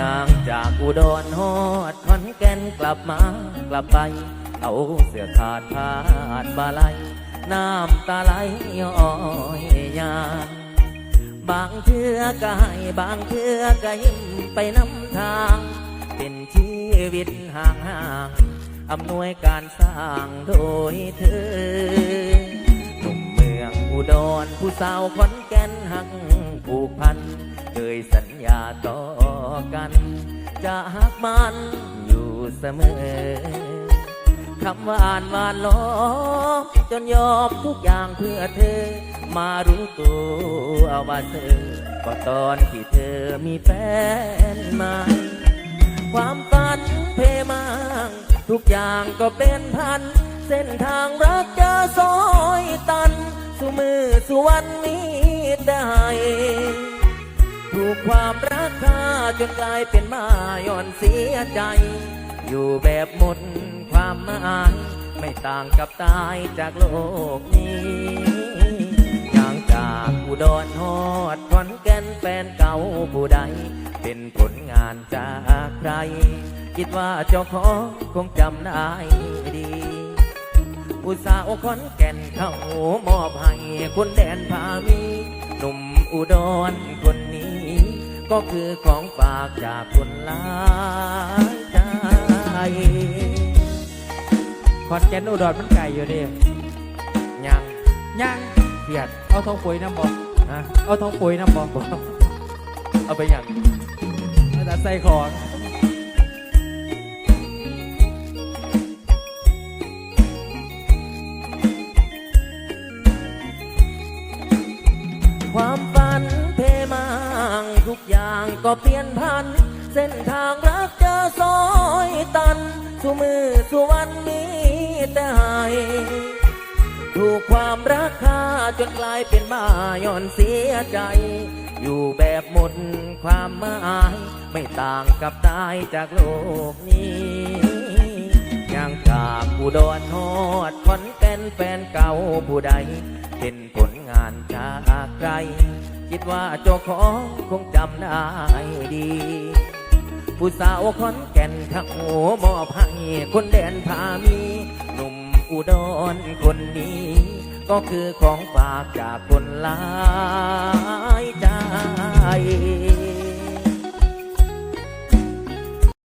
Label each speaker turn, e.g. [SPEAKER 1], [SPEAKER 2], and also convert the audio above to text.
[SPEAKER 1] ย่างจากอุดรฮอดขอนแก่นกลับมากลับไป เอาเสื้อขาดผาดบาลัยน้ำตาไหลย้อยยางบางเทือกก็ให้บางเทือกก็ยิ้มไปนำทาง เป็นชีวิตห่างห่างๆอำนวยการสร้างโดยเธอหนุ่มเมืองอุดรผู้สาวขอนแก่นหักผูกพัน เคยสัญญาต่อกัน จะหักมันอยู่เสมอคำหวาอ่านหวานล้อมจนยอมทุกอย่างเพื่อเธอ มารู้ตัวว่าเธอก็ตอนที่เธอมีแฟนใหม่ความฝันเพมางทุกอย่างก็เป็นพัน เส้นทางรักจะซอยตันสู่มือสู่วันนี้ได้ถู จนกลายเป็นมาย่อนเสียใจ อยู่แบบหมดความหมายไม่ต่างกับตายจากโลกนี้อย่างจากอุดรฮอดขอนแก่นแฟนเก่าผู้ใด เป็นผลงานจากใคร คิดว่าเจ้าของคงจำได้ดีผู้สาวขอนแก่นเขามอบให้คนแดนพามี หนุ่มอุดรคน ก็คือของฝากจากคนหลายใจ
[SPEAKER 2] ขอนแก่นอุดรมันไก่อยู่ดิ
[SPEAKER 1] ยัง
[SPEAKER 2] ย่าง
[SPEAKER 1] เครียด
[SPEAKER 2] เอาทองปุ๋ยน้ำบอก
[SPEAKER 1] นะ
[SPEAKER 2] เอาทองปุ๋ยน้ำบอก
[SPEAKER 1] เอาไปอย่าง
[SPEAKER 2] เอาแต่ใส่ของ
[SPEAKER 1] ความฝันเพมาง ทุกอย่างก็เปลี่ยนพัน เส้นทางรักจะซอยตันสู่มือสู่วันนี้แต่หายถูกความรักค่าจนกลายเป็นมาย่อนเสียใจ อยู่แบบหมดความหมายไม่ต่างกับตายจากโลกนี้ย่างจากอุดรฮอดขอนแก่นแฟนเก่าผู้ใด เป็นผลงานจากใคร คิดว่าเจ้าของคงจำได้ดี ผู้สาวขอนแก่นทั้งโอมอบให้คนแดนพามี หนุ่มอุดรคนนี้ ก็คือของฝากจากคนลาย